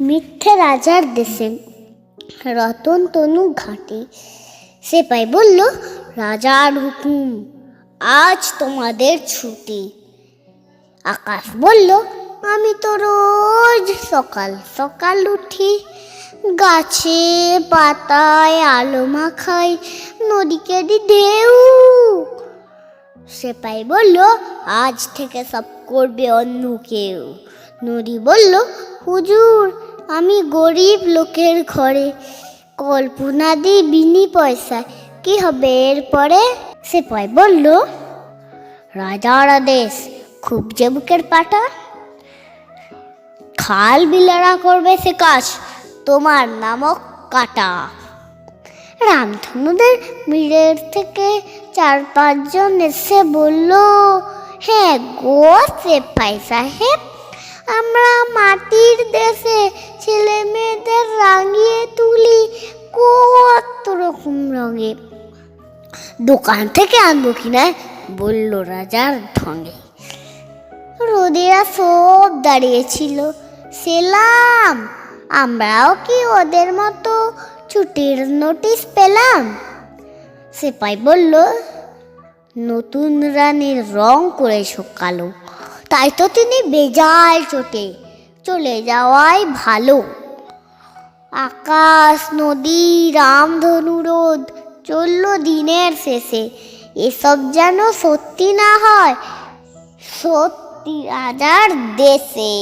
মিথ্যে রাজার দেশে রতন তনু ঘাটে। সেপাই বলল, রাজার হুকুম, আজ তোমাদের ছুটি। আকাশ বলল, আমি তো রোজ সকাল সকাল উঠি, গাছে পাতায় আলো মাখাই, নদীকে দি ঢেউ। সেপাই বলল, আজ থেকে সব করবে অন্য কেউ। নদী বলল হুজুর, আমি গরিব লোকের ঘরে। কল্পনা দিই বিনি পয়সা কি হবে এরপরে? সেপাই বলল, রাজার আদেশ, খুব যে বুকের পাটা। খাল বিলারা করবে সে কাজ, তোমার নামক কাটা। রামধনুদের মিলের থেকে চার পাঁচজন এসে বলল হ্যাঁ গো সেপাই সাহেব আমরা মাটির দেশে ছেলে মেয়েদের রাঙিয়ে তুলি। কত রকম রঙে। দোকান থেকে আনব কিনা বলল রাজার ঢঙে। রোদেরা সব দাঁড়িয়েছিল। সেলাম, আমরাও কি ওদের মতো ছুটির নোটিশ পেলাম? সেপাই বলল, নতুন রানীর রং করেছ কালো। তাই তো তিনি বেজাল চোটে। চলে যাওয়াই ভালো। আকাশ, নদী, রামধনু রোদ, চলল দিনের শেষে। এসব যেন সত্যি না হয়, সত্যি রাজার দেশে।